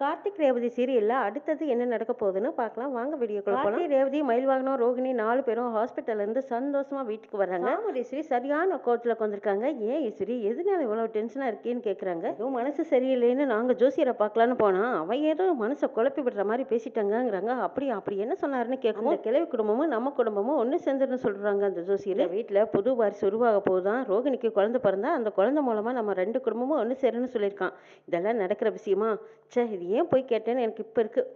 கார்த்திக் ரேவதி சீரியல்ல அடுத்தது என்ன நடக்க போகுதுன்னு பார்க்கலாம். வாங்க வீடியோக்குள்ள போலாம். ரேவதி மயில் வாகனம் ரோகிணி நாலு பேரும் ஹாஸ்பிட்டல்ல இருந்து சந்தோஷமா வீட்டுக்கு வர்றாங்க. ஆமா ஈஸ்வரி சரியான கோவத்துல உட்காந்துருக்காங்க ஏன் ஈஸ்வரி எதனால இவ்வளவு டென்ஷனா இருக்கேன்னு கேக்குறாங்க. ஏதோ மனசு சரியில்லைன்னு நாங்க ஜோசியரை பார்க்கலான்னு போனா அவன் ஏதோ மனசை குழப்பி விடுற மாதிரி பேசிட்டாங்கங்கிறாங்க. அப்படி அப்படி என்ன சொன்னாருன்னு கேட்கும். கிழவி குடும்பமும் நம்ம குடும்பமும் ஒண்ணு சேர்ந்துன்னு சொல்றாங்க அந்த ஜோசியர். வீட்டுல புது வாரிசு உருவாக போகுதான். ரோகிணிக்கு குழந்தை பிறந்தா அந்த குழந்தை மூலமா நம்ம ரெண்டு குடும்பமும் ஒண்ணு சேருன்னு சொல்லியிருக்கான். இதெல்லாம் நடக்கிற விஷயமா? ச்சே இது ஏன் போய் கேட்டேன்னு எனக்கு இப்போ இருக்குது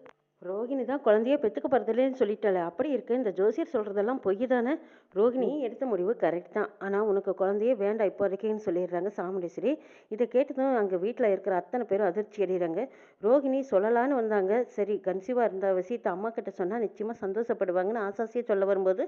ரோகிணி தான் குழந்தைய பெற்றுக்க போகிறதில்லேன்னு சொல்லிட்டாளே. அப்படி இருக்கு. இந்த ஜோசியர் சொல்கிறதெல்லாம் பொய் தானே? ரோகிணி எடுத்த முடிவு கரெக்ட் தான். ஆனால் உனக்கு குழந்தையே வேண்டாம் இப்போதைக்குன்னு சொல்லிடுறாங்க சாமுண்டேஸ்வரி. இதை கேட்டதும் அங்கே வீட்டில் இருக்கிற அத்தனை பேரும் அதிர்ச்சி அடைகிறாங்க. ரோகிணி சொல்லலான்னு வந்தாங்க. சரி கன்சீவாக இருந்த விஷயத்தை அம்மா கிட்ட சொன்னால் நிச்சயமாக சந்தோஷப்படுவாங்கன்னு ஆசாசியாக சொல்ல வரும்போது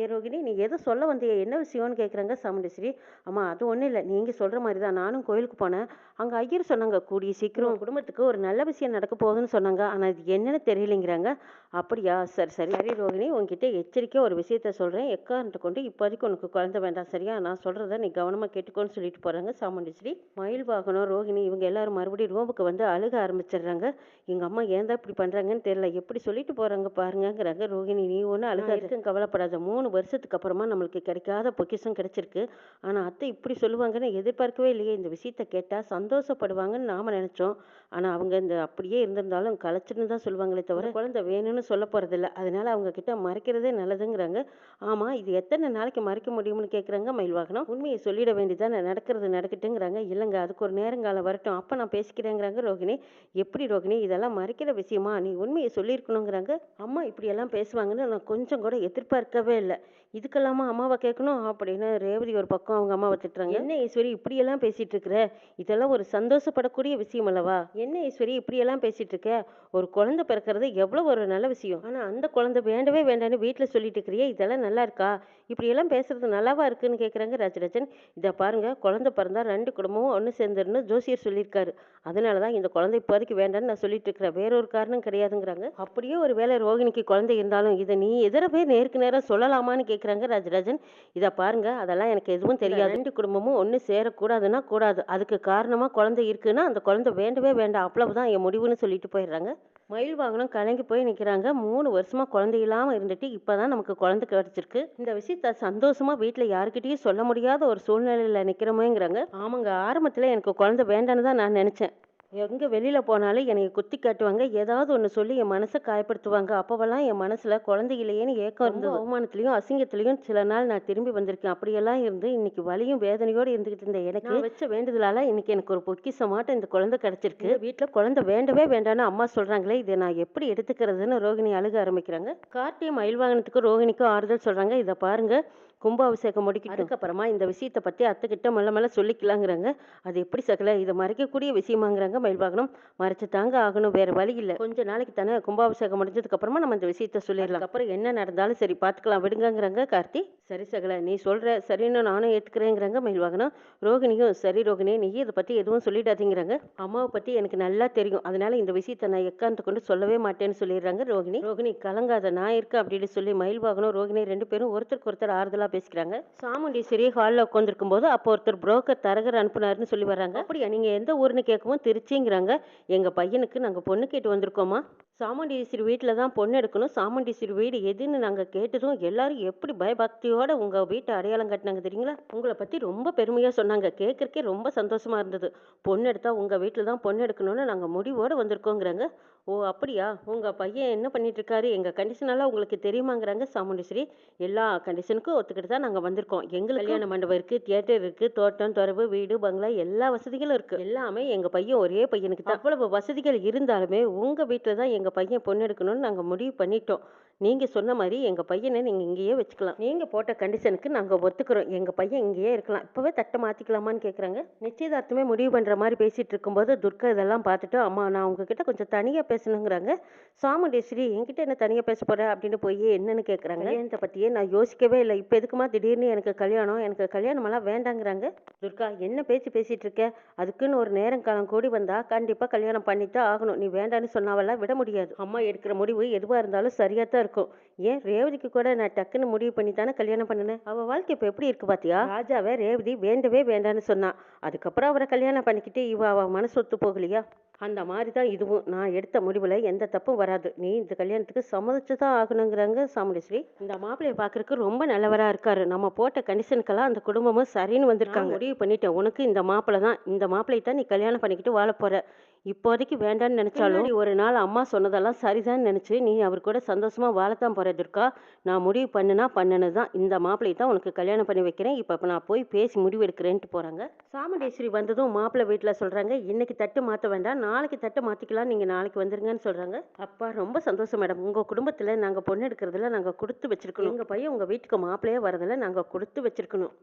ஏ ரோகிணி நீ எதை சொல்ல வந்திய? என்ன விஷயம்னு கேட்குறாங்க சாமுண்டேஸ்வரி. அம்மா அது ஒன்றும் இல்லை. நீங்கள் சொல்கிற மாதிரி தான் நானும் கோயிலுக்கு போனேன். அங்கே ஐயர் சொன்னாங்க கூடிய சீக்கிரம் குடும்பத்துக்கு ஒரு நல்ல விஷயம் நடக்க போகுதுன்னு சொன்னாங்க. ஆனால் இது என்னன்னு தெரியலைங்கிறாங்க. அப்படியா? சரி சரி. சரி ரோகிணி உங்ககிட்ட எச்சரிக்கையாக ஒரு விஷயத்த சொல்கிறேன் எக்காரண்ட்டு கொண்டு இப்போதைக்கு உனக்கு குழந்தை வேண்டாம் சரியா? நான் சொல்கிறத நீ கவனமாக கேட்டுக்கோன்னு சொல்லிட்டு போகிறாங்க சாமுண்டேஸ்வரி. மயில் வாகனம் ரோகிணி இவங்க எல்லாரும் மறுபடியும் ரூமுக்கு வந்து அழுக ஆரம்பிச்சிடுறாங்க. எங்கள் அம்மா ஏன் தான் இப்படி பண்ணுறாங்கன்னு தெரியல. எப்படி சொல்லிட்டு போகிறாங்க பாருங்கங்கிறாங்க ரோகிணி. நீ ஒன்றும் அழுகாதுக்கும் கவலைப்படாத. மூணு வருஷத்துக்கு அப்புறமா நம்மளுக்கு கிடைக்காத பொக்கிஷம் கிடைச்சிருக்கு. ஆனால் அத்தை இப்படி சொல்லுவாங்கன்னு எதிர்பார்க்கவே இல்லையே. இந்த விஷயத்த கேட்டால் சந்தோஷப்படுவாங்கன்னு நாம நினச்சோம். ஆனால் அவங்க இந்த அப்படியே இருந்திருந்தாலும் கலைச்சின்னு தான் சொல்லுவாங்களே தவிர குழந்தை வேணும்னு சொல்ல போகிறதில்ல அதனால அவங்க கிட்ட மறைக்கிறதே நல்லதுங்கிறாங்க. ஆமாம் இது எத்தனை நாளைக்கு மறைக்க முடியும்னு கேட்குறாங்க மயில்வாகனம். உண்மையை சொல்லிட வேண்டியதானே நடக்கிறது நடக்கட்டுங்கிறாங்க. இல்லைங்க அதுக்கு ஒரு நேரங்காலம் வரட்டும். அப்போ நான் பேசிக்கிறேங்கிறாங்க ரோகிணி. எப்படி ரோகிணி? இதெல்லாம் மறைக்கிற விஷயமா? நீ உண்மையை சொல்லியிருக்கணுங்கிறாங்க. அம்மா இப்படியெல்லாம் பேசுவாங்கன்னு நான் கொஞ்சம் கூட எதிர்பார்க்கவே இல்லை. இதுக்கெல்லாமா அம்மாவை கேட்கணும்? அப்படின்னு ரேவதி ஒரு பக்கம் அவங்க அம்மாவை திட்டுறாங்க. என்ன ஈஸ்வரி இப்படியெல்லாம் பேசிட்டு இருக்கிற? இதெல்லாம் ஒரு சந்தோஷப்படக்கூடிய விஷயம் அல்லவா? என்ன ஈஸ்வரி இப்படியெல்லாம் பேசிட்டு இருக்க? ஒரு குழந்தை பிறக்கிறது எவ்வளோ ஒரு நல்ல விஷயம். ஆனால் அந்த குழந்தை வேண்டவே வேண்டான்னு வீட்டில் சொல்லிட்டு இருக்கிறியே இதெல்லாம் நல்லா இருக்கா இப்படியெல்லாம் பேசுறது நல்லாவா இருக்குன்னு கேட்குறாங்க ராஜராஜன். இதை பாருங்க குழந்தை பிறந்தா ரெண்டு குடும்பமும் ஒன்று சேர்ந்துருன்னு ஜோசியர் சொல்லியிருக்காரு. அதனால தான் இந்த குழந்தை இப்போதைக்கு வேண்டான்னு நான் சொல்லிட்டு இருக்கிறேன். வேற ஒரு காரணம் கிடையாதுங்கிறாங்க. அப்படியே ஒரு வேளை ரோகிணிக்கு குழந்தை இருந்தாலும் இதை நீ எதிர போய் நேருக்கு நேரம் சொல்லலாமான்னு கேட்குறாங்க ராஜராஜன். இதை பாருங்க அதெல்லாம் எனக்கு எதுவும் தெரியாது. ரெண்டு குடும்பமும் ஒன்று சேரக்கூடாதுன்னா கூடாது. அதுக்கு காரணமாக குழந்தை இருக்குன்னா அந்த குழந்தை வேண்டவே வேண்டாம். அவ்வளவுதான் என் முடிவுன்னு சொல்லிட்டு போயிடுறாங்க. மயில் வாகனம் கலங்கி போய் நிற்கிறாங்க மூணு வருஷமா குழந்தை இல்லாமல் இருந்துட்டு இப்போதான் நமக்கு குழந்தை கிடைச்சிருக்கு. இந்த விஷயத்த சந்தோஷமா வீட்டில் யாருக்கிட்டையும் சொல்ல முடியாத ஒரு சூழ்நிலையில் நிற்கிறோமேங்கிறாங்க ஆமாங்க ஆரம்பத்தில் எனக்கு குழந்தை வேண்டான்னு தான் நான் நினச்சேன். எங்கே வெளியில் போனாலும் என்னை குத்தி காட்டுவாங்க. ஏதாவது ஒன்று சொல்லி என் மனசை காயப்படுத்துவாங்க. அப்போவெல்லாம் என் மனசில் குழந்தை இல்லையேன்னு ஏக்கம் இருந்தது. அவமானத்துலேயும் அசிங்கத்துலேயும் சில நாள் நான் திரும்பி வந்திருக்கேன். அப்படியெல்லாம் இருந்து இன்னைக்கு வலியும் வேதனையோடு இருந்துகிட்டு இருந்த எனக்கு வச்ச வேண்டுதலால் இன்னைக்கு எனக்கு ஒரு பொக்கிசமாட்டம் இந்த குழந்தை கிடச்சிருக்கு. வீட்டில் குழந்தை வேண்டவே வேண்டாம்னு அம்மா சொல்கிறாங்களே இதை நான் எப்படி எடுத்துக்கிறதுன்னு ரோகிணி அழுக ஆரம்பிக்கிறாங்க. கார்த்தியும் மயில் வாகனத்துக்கும் ரோகிணிக்கும் ஆறுதல் சொல்கிறாங்க இதை பாருங்க. கும்பாபிஷேகம் முடிக்கிட்டு அதுக்கப்புறமா இந்த விஷயத்தை பற்றி அத்தைக்கிட்ட மெல்ல மெல்ல சொல்லிக்கலாங்கிறாங்க. அது எப்படி சகல? இதை மறைக்கக்கூடிய விஷயமாங்கிறாங்க மயில் வாகனம் மறைச்சு தாங்க ஆகணும் வேற வழி இல்லை. கொஞ்ச நாளைக்கு தானே கும்பாபிஷேகம் முடிஞ்சதுக்கு அப்புறமா நம்ம இந்த விஷயத்த சொல்லிடலாம். அப்புறம் என்ன நடந்தாலும் சரி பார்த்துக்கலாம் விடுங்கங்கிறாங்க கார்த்தி. சரி சகல நீ சொல்கிற சரின்னு நானும் ஏற்றுக்கிறேங்கிறாங்க மயில் வாகனம் ரோகிணியும் சரி ரோகிணி நீ இதை பற்றி எதுவும் சொல்லிடாதீங்கிறாங்க. அம்மாவை பற்றி எனக்கு நல்லா தெரியும். அதனால இந்த விஷயத்தை நான் எக்காந்து கொண்டு சொல்லவே மாட்டேன்னு சொல்லிடுறாங்க ரோகிணி. ரோகிணி கலங்காத நான் இருக்கேன் அப்படின்னு சொல்லி மயில் வாகனம் ரோகிணி ரெண்டு பேரும் ஒருத்தருக்கு ஒருத்தர் ஆறுதலாக பேசிக்கிறாங்க. சாமுண்டீஸ்வரி ஹாலில் உட்காந்துருக்கும் போது அப்போ ஒருத்தர் புரோக்கர் தரகர் அனுப்புனாருன்னு சொல்லி வர்றாங்க. அப்படியா நீங்கள் எந்த ஊர்னு கேட்கவும் திருச்சிங்கிறாங்க. எங்கள் பையனுக்கு நாங்கள் பொண்ணு கேட்டு வந்திருக்கோமா? சாமுண்டீஸ்வரி வீட்டில் தான் பொண்ணு எடுக்கணும். சாமுண்டீஸ்வரி வீடு எதுன்னு நாங்கள் கேட்டதும் எல்லாரும் எப்படி பயபக்தியோட உங்கள் வீட்டை அடையாளம் கட்டினாங்க தெரியுங்களா? உங்களை பற்றி ரொம்ப பெருமையாக சொன்னாங்க. கேட்குறக்கே ரொம்ப சந்தோஷமாக இருந்தது. பொண்ணு எடுத்தால் உங்கள் வீட்டில் தான் பொண்ணு எடுக்கணும்னு நாங்கள் முடிவோடு வந்திருக்கோங்கிறாங்க. ஓ அப்படியா? உங்கள் பையன் என்ன பண்ணிட்டு இருக்காரு எங்கள் கண்டிஷனெல்லாம் உங்களுக்கு தெரியுமாங்கிறாங்க சாமுண்டீஸ்வரி. எல்லா கண்டிஷனுக்கும் ஒத்துக்கிட்டு தான் நாங்கள் வந்திருக்கோம். எங்களுக்கு கல்யாண மண்டபம் இருக்குது தியேட்டர் இருக்குது தோட்டம் துறவு வீடு பங்களா எல்லா வசதிகளும் இருக்குது எல்லாமே எங்கள் பையன் ஒரே பையனுக்கு தான். அவ்வளவு வசதிகள் இருந்தாலுமே உங்கள் வீட்டில் தான் எங்கள் பையன் பொண்ணு எடுக்கணும்னு நாங்கள் முடிவு பண்ணிட்டோம். நீங்கள் சொன்ன மாதிரி எங்கள் பையனை நீங்கள் இங்கேயே வச்சுக்கலாம். நீங்கள் போட்ட கண்டிஷனுக்கு நாங்கள் ஒத்துக்கிறோம். எங்கள் பையன் இங்கேயே இருக்கலாம். இப்போவே தட்டை மாற்றிக்கலாமான்னு கேட்குறாங்க நிச்சயதார்த்தமே முடிவு பண்ணுற மாதிரி பேசிகிட்டு இருக்கும்போது துர்கா இதெல்லாம் பார்த்துட்டு அம்மா நான் உங்ககிட்ட கொஞ்சம் தனியாக பேசணுங்கிறாங்க. சாமுண்டேஸ்வரி என்கிட்ட என்ன தனியாக பேச போகிறேன் அப்படின்னு போய் என்னன்னு கேட்குறாங்க கல்யாணத்தை பற்றியே நான் யோசிக்கவே இல்லை. இப்போ எதுக்குமா திடீர்னு எனக்கு கல்யாணம்? எனக்கு கல்யாணமெல்லாம் வேண்டாங்கிறாங்க. துர்கா என்ன பேச்சு பேசிகிட்டு இருக்க? அதுக்குன்னு ஒரு நேரம் காலம் கூடி வந்தால் கண்டிப்பாக கல்யாணம் பண்ணித்தான் ஆகணும். நீ வேண்டான்னு சொன்னாவெல்லாம் விட முடியாது. அம்மா எடுக்கிற முடிவு எதுவாக இருந்தாலும் சரியாக தான் இருக்கும். ஏன் ரேவதிக்கு கூட நான் டக்குன்னு முடிவு பண்ணி தானே கல்யாணம் பண்ணினேன்? அவள் வாழ்க்கை இப்போ எப்படி இருக்கு பாத்தியா? ராஜாவை ரேவதி வேண்டவே வேண்டான்னு சொன்னான் அதுக்கப்புறம் அவரை கல்யாணம் பண்ணிக்கிட்டு இவ அவ மனசு ஒத்து போகலையா? அந்த மாதிரி தான் இதுவும். நான் எடுத்த முடிவில் எந்த தப்பும் வராது. நீ இந்த கல்யாணத்துக்கு சம்மதிச்சு தான் ஆகணுங்கிறாங்க சாமுண்டீஸ்வரி. இந்த மாப்பிள்ளையை பார்க்கறதுக்கு ரொம்ப நல்லவராக இருக்காரு. நம்ம போட்ட கண்டிஷனுக்கெல்லாம் அந்த குடும்பமும் சரின்னு வந்திருக்காங்க. முடிவு பண்ணிட்டேன். உனக்கு இந்த மாப்பிள்ளை தான். இந்த மாப்பிள்ளையை தான் நீ கல்யாணம் பண்ணிக்கிட்டு வாழ போகிற இப்போதைக்கு வேண்டான்னு நினைச்சாலும் ஒரு நாள் அம்மா சொன்னதெல்லாம் சரிதான் நினைச்சு நீ அவர் கூட சந்தோஷமா வாழத்தான் போற துர்கா. நான் முடிவு பண்ணுனா பண்ணுனது தான் இந்த மாப்பிள்ளை தான் உனக்கு கல்யாணம் பண்ணி வைக்கிறேன். இப்போ நான் போய் பேசி முடிவு எடுக்கிறேன்ட்டு போறாங்க. சாமுண்டேஸ்வரி வந்ததும் மாப்பிள்ளை வீட்டில் சொல்றாங்க இன்னைக்கு தட்டு மாற்ற வேண்டாம். நாளைக்கு தட்டு மாத்திக்கலாம். நீங்க நாளைக்கு வந்துருங்கன்னு சொல்றாங்க. அப்பா ரொம்ப சந்தோஷம் மேடம். உங்க குடும்பத்துல நாங்க பொண்ணு எடுக்கிறதுல நாங்க கொடுத்து வச்சிருக்கணும். எங்க பையன் உங்க வீட்டுக்கு மாப்பிள்ளையே வரதுல நாங்க கொடுத்து வச்சிருக்கணும்.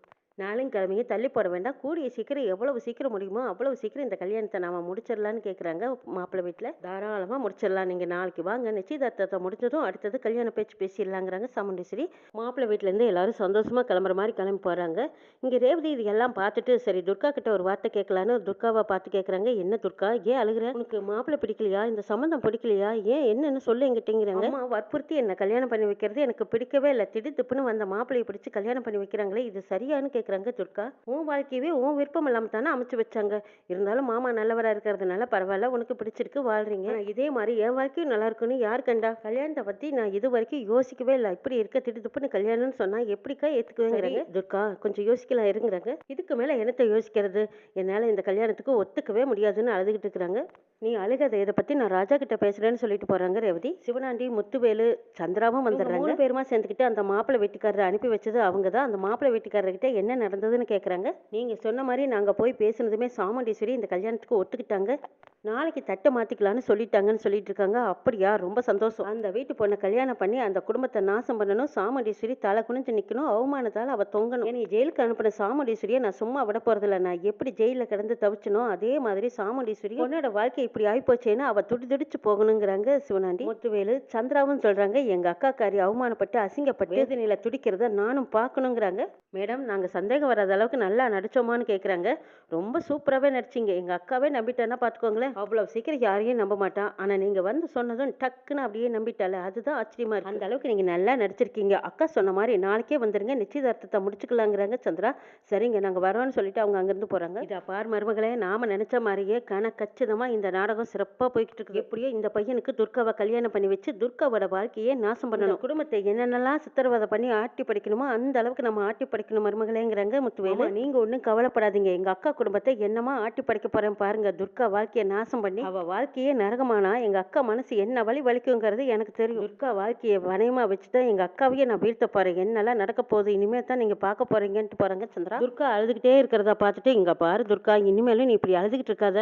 நாளும் தள்ளி போட வேண்டாம். கூடிய சீக்கிரம் எவ்வளவு சீக்கிரம் முடியுமோ அவ்வளவு சீக்கிரம் இந்த கல்யாணத்தை நாம முடிச்சிடலான்னு கேட்குறாங்க மாப்பிள்ளை வீட்டில் தாராளமாக முடிச்சிடலாம். நீங்கள் நாளைக்கு வாங்க. நிச்சயதார்த்தத்தை முடிஞ்சதும் அடுத்தது கல்யாண பேச்சு பேசிடலாங்கிறாங்க சரி மாப்பிள்ளை வீட்டிலேருந்து எல்லாரும் சந்தோஷமாக கிளம்புற மாதிரி கிளம்பி போகிறாங்க இங்கே ரேவதி இது எல்லாம் பார்த்துட்டு சரி துர்கா கிட்ட ஒரு வார்த்தை கேட்கலான்னு துர்காவை பார்த்து கேட்குறாங்க என்ன துர்கா? ஏன் அழுகுற? உனக்கு மாப்பிள்ளை பிடிக்கலையா? இந்த சம்மந்தம் பிடிக்கலையா? ஏன் என்னென்னு சொல்லு எங்கிட்டேங்கிறாங்க அம்மா வற்புறுத்தி என்னை கல்யாணம் பண்ணி வைக்கிறது எனக்கு பிடிக்கவே இல்லை. திடுத்துப்புன்னு வந்த மாப்பிள்ளையை பிடிச்சி கல்யாணம் பண்ணி வைக்கிறாங்களே இது சரியான்னு கேட்குறாங்க துர்கா. உன் வாழ்க்கையவே உன் விருப்பம் இல்லாமல் தானே அமைச்சு வச்சாங்க. இருந்தாலும் மாமா நல்லவரா இருக்கிறதுனால பரவாயில்ல உனக்கு பிடிச்சிருக்கு வாழ்றீங்க. இதே மாதிரி என் வாழ்க்கையும் நல்லா இருக்குன்னு யார் கண்டா? கல்யாணத்தை பத்தி நான் இது வரைக்கும் யோசிக்கவே இல்லை. இப்படி இருக்க திடுத்துப்புன்னு கல்யாணம்னு சொன்னா எப்படிக்கா ஏத்துக்குவேங்கிறாங்க? துர்கா கொஞ்சம் யோசிக்கலாம் இருங்கிறாங்க. இதுக்கு மேல என்னத்தை யோசிக்கிறது? என்னால இந்த கல்யாணத்துக்கு ஒத்துக்கவே முடியாதுன்னு அழுதுகிட்டு இருக்கிறாங்க. நீ அழுகதை இதை பத்தி நான் ராஜா கிட்ட பேசுறேன்னு சொல்லிட்டு போறாங்க ரேவதி. சிவனாண்டி முத்துவேலு சந்திராவும் வந்துடுறாங்க. மூணு பேருமா சேர்ந்துக்கிட்டு அந்த மாப்பிள்ளை வீட்டுக்காரரை அனுப்பி வச்சது அவங்க தான் அந்த மாப்பிள்ளை வீட்டுக்காரர்கிட்ட என்ன நடந்ததுன்னு கேட்குறாங்க நீங்க சொன்ன மாதிரி நாங்கள் போய் பேசுனதுமே சாமுண்டீஸ்வரி இந்த கல்யாணத்துக்கு ஒத்துக்கிட்டாங்க. நாளைக்கு தட்டை மாற்றிக்கலான்னு சொல்லிட்டாங்கன்னு சொல்லிட்டு இருக்காங்க. அப்படியா? ரொம்ப சந்தோஷம். அந்த வீட்டு பொண்ணை கல்யாணம் பண்ணி அந்த குடும்பத்தை நாசம் பண்ணணும். சாமுண்டீஸ்வரி தலை குனிஞ்சு நிற்கணும் அவமானத்தால் அவள் தொங்கணும். என்னை ஜெயிலுக்கு அனுப்பின சாமுண்டீஸ்வரியை நான் சும்மா விட போகிறதில்ல நான் எப்படி ஜெயிலில் கிடந்து தவிச்சனோ அதே மாதிரி சாமுண்டீஸ்வரி உன்னோட வாழ்க்கை இப்படி ஆயிப்போச்சேன்னு அவள் துடி துடிச்சு போகணுங்கிறாங்க சிவனாண்டி. முத்துவேலு சந்திராவும் சொல்கிறாங்க எங்கள் அக்கா அக்காக்காரி அவமானப்பட்டு அசிங்கப்பட்டு வேதனையில் துடிக்கிறத நானும் பார்க்கணுங்கிறாங்க. மேடம் நாங்கள் சந்தேகம் வராத அளவுக்கு நல்லா நடிச்சோமான்னு கேட்குறாங்க ரொம்ப சூப்பராகவே நடிச்சிங்க. எங்கள் அக்காவே நம்பிட்டேன்னா பார்த்துக்கோங்களேன் அவ்வளோ சீக்கிரம் யாரையும் நம்ப மாட்டான். ஆனால் நீங்கள் வந்து சொன்னதும் டக்குன்னு அப்படியே நம்பிட்டால அதுதான் ஆச்சரியமா இருக்கு. அந்த அளவுக்கு நீங்கள் நல்லா நடிச்சிருக்கீங்க. அக்கா சொன்ன மாதிரி நாளைக்கே வந்துருங்க. நிச்சயதார்த்தத்தை முடிச்சுக்கலாங்கிறாங்க சந்திரா. சரிங்க நாங்கள் வரோன்னு சொல்லிட்டு அவங்க அங்கேருந்து போகிறாங்க இதை பார் மருமகளே நாம நினைச்ச மாதிரியே கன கச்சிதமாக இந்த நாடகம் சிறப்பாக போய்கிட்டு இருக்கு எப்படியோ இந்த பையனுக்கு துர்காவை கல்யாணம் பண்ணி வச்சு துர்காவோட வாழ்க்கையே நாசம் பண்ணணும். குடும்பத்தை என்னென்னலாம் சித்திரவதை பண்ணி ஆட்டி படிக்கணுமோ அந்த அளவுக்கு நம்ம ஆட்டி படிக்கணும் மருமகளேங்கிறாங்க முத்துவேலு. நீங்க ஒண்ணும் கவலைப்படாதீங்க. எங்க அக்கா குடும்பத்தை என்னமா ஆட்டி படைக்க போறேன் பாருங்க. துர்கா வாழ்க்கையை நாசம் பண்ணி அவ வாழ்க்கையே நரகமானா எங்க அக்கா மனசு என்ன வழி வலிக்குங்கிறது எனக்கு தெரியும். துர்கா வாழ்க்கையை வனயமா வச்சுதான் எங்க அக்காவையே நான் வீழ்த்த போறேன். என்னெல்லாம் நடக்க போகுது? இனிமே தான் நீங்க பார்க்க போறீங்கன்ட்டு போறாங்க சந்திரா. துர்கா அழுதுகிட்டே இருக்கிறத பார்த்துட்டு இங்க பாரு துர்கா இனிமேலும் நீ இப்படி அழுதுகிட்டு இருக்காத.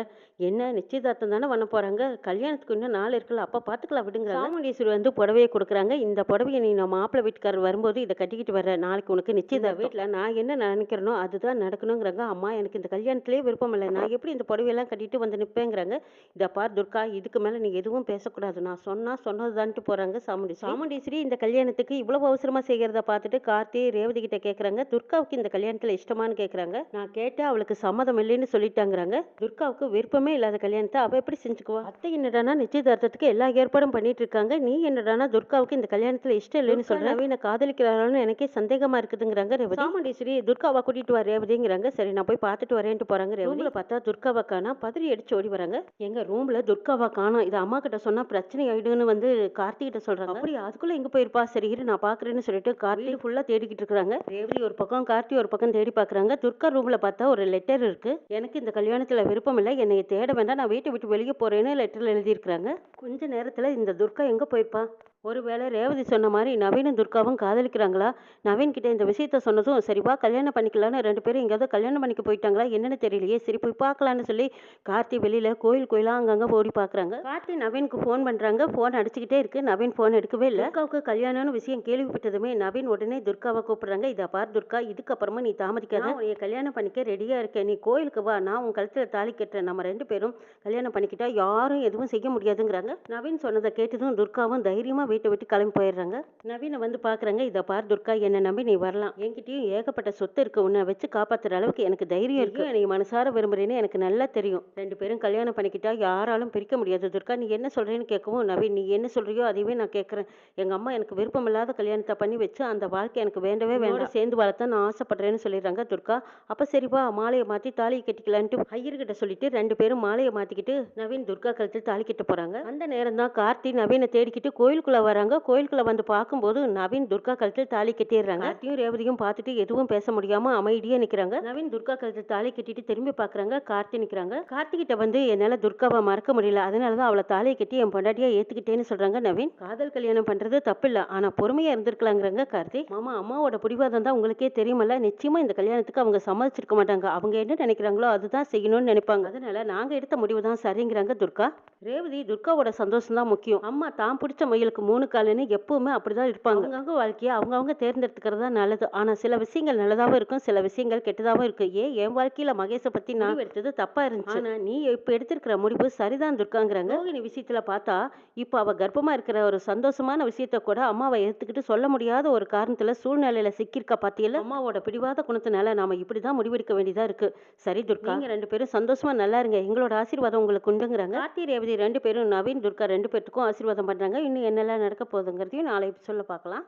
என்ன நிச்சயதார்த்தம் தானே பண்ண போறாங்க? கல்யாணத்துக்கு இன்னும் நாள் இருக்குல்ல அப்ப பாத்துக்கலாம் விடுங்க சாமுண்டீஸ்வரி வந்து புடவையை கொடுக்குறாங்க. இந்த புடவையை நீ நம்ம மாப்பிள்ளை வீட்டுக்காரர் வரும்போது இதை கட்டிக்கிட்டு வர நாளைக்கு உனக்கு நிச்சயதார்த்தம். வீட்டுல நான் என்ன நினைக்கிறேனோ அதுதான் நடக்கணுங்கிறாங்க. அம்மா எனக்கு இந்த கல்யாணத்திலே விருப்பம் இல்லை. நான் எப்படி இந்த புடவையெல்லாம் கட்டிட்டு வந்து நிற்பேங்கிறாங்க இதை பார் துர்கா இதுக்கு மேல நீ எதுவும் பேசக்கூடாது. நான் சொன்னா சொன்னதுதான்ட்டு போறாங்க சாமுண்டி. சாமுண்டீஸ்வரி இந்த கல்யாணத்துக்கு இவ்வளவு அவசரமா செய்கிறத பார்த்துட்டு கார்த்தி ரேவதி கிட்ட கேக்குறாங்க. துர்காவுக்கு இந்த கல்யாணத்துல இஷ்டமான்னு கேக்குறாங்க. நான் கேட்டா அவளுக்கு சம்மதம் இல்லைன்னு சொல்லிட்டாங்கிறாங்க. துர்காவுக்கு விருப்பமே இல்லாத கல்யாணத்தை அவ எப்படி செஞ்சுக்குவா? அத்தை என்னடானா நிச்சயதார்த்தத்துக்கு எல்லா ஏற்பாடும் பண்ணிட்டு இருக்காங்க நீ என்னடானா துர்காவுக்கு இந்த கல்யாணத்துல இஷ்டம் இல்லைன்னு சொல்ற. நவீன காதலிக்கிறாரோன்னு எனக்கே சந்தேகமா இருக்குதுங்கிறாங்க ரேவதி. சாமுண்டீஸ்வரி துர்காவை கூட்டிட்டு வா ரேவதிங்கிறாங்க சரி நான் போய் பார்த்துட்டு வரேன்ட்டு போறாங்க ரூம்ல பார்த்தா துர்காவை காணா பதறி அடிச்சு ஓடி வராங்க. எங்க ரூம்ல துர்காவை காணோம் இது அம்மா கிட்ட சொன்னா பிரச்சனை ஆயிடுன்னு வந்து கார்த்தி கிட்ட சொல்றாங்க. அப்படி அதுக்குள்ள எங்க போயிருப்பா? சரி இரு நான் பாக்குறேன்னு சொல்லிட்டு கார்த்தி ஃபுல்லா தேடிக்கிட்டு இருக்காங்க ரேவதி ஒரு பக்கம் கார்த்தி ஒரு பக்கம் தேடி பாக்குறாங்க துர்கா ரூம்ல பார்த்தா ஒரு லெட்டர் இருக்கு. எனக்கு இந்த கல்யாணத்துல விருப்பம் இல்லை. என்னை தேட வேண்டாம். நான் வீட்டை விட்டு வெளியே போறேன்னு லெட்டர்ல எழுதியிருக்கிறாங்க. கொஞ்ச நேரத்துல இந்த துர்கா எங்க போயிருப்பா? ஒருவேளை ரேவதி சொன்ன மாதிரி நவீனும் துர்காவும் காதலிக்கிறாங்களா? நவீன் கிட்ட இந்த விஷயத்த சொன்னதும் சரிவா கல்யாணம் பண்ணிக்கலான்னு ரெண்டு பேரும் எங்கேயாவது கல்யாணம் பண்ணிக்க போயிட்டாங்களா? என்னன்னு தெரியலையே. சரி போய் பார்க்கலான்னு சொல்லி கார்த்தி வெளியில கோயில் கோயிலா அங்கங்க ஓடி பார்க்குறாங்க. கார்த்தி நவீனுக்கு ஃபோன் பண்றாங்க. ஃபோன் அடிச்சுக்கிட்டே இருக்கு. நவீன் ஃபோன் எடுக்கவே இல்லை. துர்காவுக்கு கல்யாணம்னு விஷயம் கேள்விப்பட்டதுமே நவீன் உடனே துர்காவை கூப்பிடுறாங்க. இதை பார் துர்கா இதுக்கப்புறமா நீ தாமதிக்காத. நான் உன்னைய கல்யாணம் பண்ணிக்க ரெடியா இருக்கேன். நீ கோயிலுக்கு வா. நான் உன் கழுத்துல தாலி கட்டுறேன். நம்ம ரெண்டு பேரும் கல்யாணம் பண்ணிக்கிட்டா யாரும் எதுவும் செய்ய முடியாதுங்கிறாங்க. நவீன் சொன்னதை கேட்டதும் துர்காவும் தைரியமா வீட்டை விட்டு கிளம்பி போயிடுறாங்க. நவீனை வந்து பார்க்குறாங்க இதை பார் துர்கா என்னை நம்பி நீ வரலாம். என்கிட்டயும் ஏகப்பட்ட சொத்து இருக்கு. உன்னை வச்சு காப்பாத்துற அளவுக்கு எனக்கு தைரியம் இருக்கு. நீ மனசார விரும்புறேன்னு எனக்கு நல்லா தெரியும். ரெண்டு பேரும் கல்யாணம் பண்ணிக்கிட்டா யாராலும் பிரிக்க முடியாது. துர்கா நீ என்ன சொல்றேன்னு கேட்கவும் நவீன் நீ என்ன சொல்றியோ அதுவே நான் கேட்குறேன். எங்க அம்மா எனக்கு விருப்பமில்லாத கல்யாணத்தை பண்ணி வச்சு அந்த வாழ்க்கை எனக்கு வேண்டவே வேண்டாம். சேர்ந்து வளர்த்தா நான் ஆசைப்படுறேன்னு சொல்லிடுறாங்க துர்கா. அப்ப சரிப்பா மாலையை மாத்தி தாலியை கட்டிக்கலான்ட்டு ஐயர்கிட்ட சொல்லிட்டு ரெண்டு பேரும் மாலையை மாத்திக்கிட்டு நவீன் துர்கா கழுத்தில் தாலி கட்ட போறாங்க. அந்த நேரம் தான் கார்த்தி நவீனை தேடிக்கிட்டு கோயிலுக்குள்ள வராங்க. கோயிலுக்குள்ள வந்து பார்க்கும்போது நவீன் துர்கா கழுத்தில் தாலி கட்டிடுறாங்க. கார்த்தியும் ரேவதியும் பார்த்துட்டு எதுவும் பேச முடியாம அமைதியா நிக்கிறாங்க. நவீன் துர்கா கழுத்தில் தாலி கட்டிட்டு திரும்பி பாக்குறாங்க கார்த்தி நிக்கிறாங்க. கார்த்தி கிட்ட வந்து என்னால துர்காவை மறக்க முடியல. அதனாலதான் அவளை தாலியை கட்டி என் பொண்டாட்டியா ஏத்துக்கிட்டேன்னு சொல்றாங்க நவீன். காதல் கல்யாணம் பண்றது தப்பு இல்ல ஆனா பொறுமையா இருந்திருக்கலாங்கிறாங்க கார்த்தி. மாமா அம்மாவோட பிடிவாதம் தான் உங்களுக்கே தெரியுமல்ல. நிச்சயமா இந்த கல்யாணத்துக்கு அவங்க சம்மதிச்சிருக்க மாட்டாங்க. அவங்க என்ன நினைக்கிறாங்களோ அதுதான் செய்யணும்னு நினைப்பாங்க. அதனால நாங்க எடுத்த முடிவு தான் சரிங்கிறாங்க துர்கா. ரேவதி துர்காவோட சந்தோஷம் தான் முக்கியம். அம்மா தான் பிடிச்ச முயலுக்கு மூணு காலுன்னு எப்பவுமே அப்படிதான் இருப்பாங்க. அவங்கவுங்க வாழ்க்கையை அவங்கவுங்க தேர்ந்தெடுத்துக்கிறது தான் நல்லது. ஆனா சில விஷயங்கள் நல்லதாவும் இருக்கும் சில விஷயங்கள் கெட்டதாவும் இருக்கு. ஏன் என் வாழ்க்கையில மகேஷை பத்தி நான் எடுத்தது தப்பா இருந்துச்சு. ஆனா நீ இப்ப எடுத்திருக்கிற முடிவு சரிதான் துர்காங்கிறாங்க. ரோகிணி விஷயத்துல பார்த்தா இப்போ அவ கர்ப்பமா இருக்கிற ஒரு சந்தோஷமான விஷயத்த கூட அம்மாவை எடுத்துக்கிட்டு சொல்ல முடியாத ஒரு காரணத்துல சூழ்நிலையில சிக்கியிருக்கா பாத்தியில அம்மாவோட பிடிவாத குணத்தினால நாம இப்படிதான் முடிவெடுக்க வேண்டியதா இருக்கு. சரி துர்கா. நீங்க ரெண்டு பேரும் சந்தோஷமா நல்லா இருங்க. எங்களோட ஆசீர்வாதம் உங்களுக்கு உண்டுங்கிறாங்க. கார்த்தி ரேவதி ரெண்டு பேரும் நவீன் துர்கா ரெண்டு பேர்த்துக்கும் ஆசீர்வாதம் பண்றாங்க. இன்னும் என்னெல்லாம் நடக்க போகுதுங்கிறதையும் நாளை சொல்ல பார்க்கலாம்.